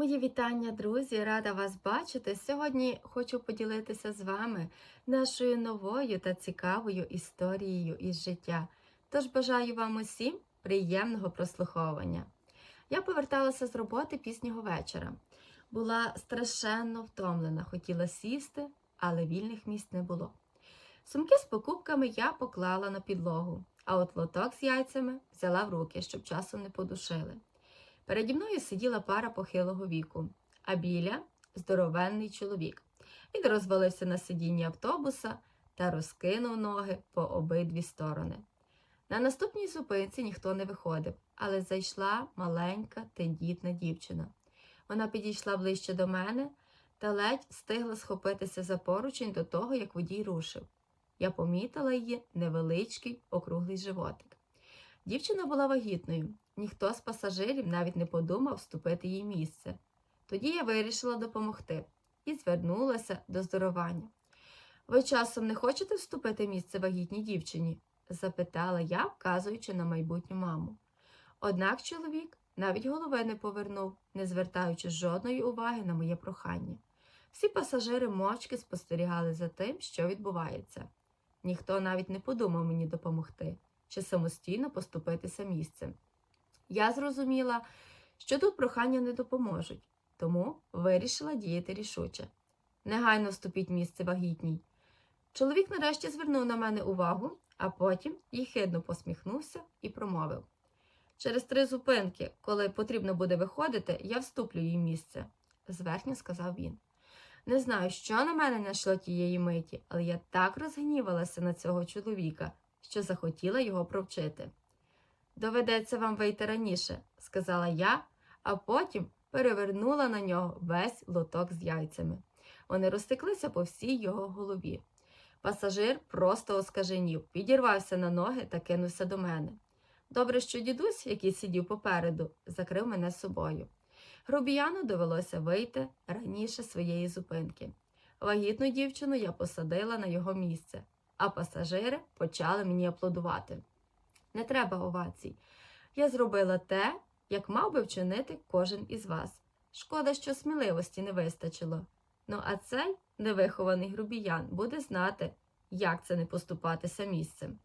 Мої вітання, друзі! Рада вас бачити. Сьогодні хочу поділитися з вами нашою новою та цікавою історією із життя. Тож бажаю вам усім приємного прослуховування. Я поверталася з роботи пізнього вечора. Була страшенно втомлена, хотіла сісти, але вільних місць не було. Сумки з покупками я поклала на підлогу, а от лоток з яйцями взяла в руки, щоб часом не подушили. Переді мною сиділа пара похилого віку, а біля здоровенний чоловік. Він розвалився на сидінні автобуса та розкинув ноги по обидві сторони. На наступній зупинці ніхто не виходив, але зайшла маленька тендітна дівчина. Вона підійшла ближче до мене та ледь встигла схопитися за поручень до того, як водій рушив. Я помітила її невеличкий округлий животик. Дівчина була вагітною, ніхто з пасажирів навіть не подумав вступити їй місце. Тоді я вирішила допомогти і звернулася до здоровання. Ви часом не хочете вступити місце вагітній дівчині? запитала я, вказуючи на майбутню маму. Однак чоловік навіть голови не повернув, не звертаючи жодної уваги на моє прохання. Всі пасажири мовчки спостерігали за тим, що відбувається. Ніхто навіть не подумав мені допомогти чи самостійно поступитися місцем. Я зрозуміла, що тут прохання не допоможуть, тому вирішила діяти рішуче. Негайно вступіть місце вагітній. Чоловік нарешті звернув на мене увагу, а потім їхидно посміхнувся і промовив. Через три зупинки, коли потрібно буде виходити, я вступлю їй місце, зверхньо сказав він. Не знаю, що на мене найшло тієї миті, але я так розгнівалася на цього чоловіка, що захотіла його провчити. Доведеться вам вийти раніше, сказала я, а потім перевернула на нього весь лоток з яйцями. Вони розтеклися по всій його голові. Пасажир просто оскаженів, підірвався на ноги та кинувся до мене. Добре, що дідусь, який сидів попереду, закрив мене собою. Грубіяну довелося вийти раніше своєї зупинки. Вагітну дівчину я посадила на його місце, а пасажири почали мені аплодувати. Не треба овацій. Я зробила те, як мав би вчинити кожен із вас. Шкода, що сміливості не вистачило. Ну а цей невихований грубіян буде знати, як це не поступатися місцем.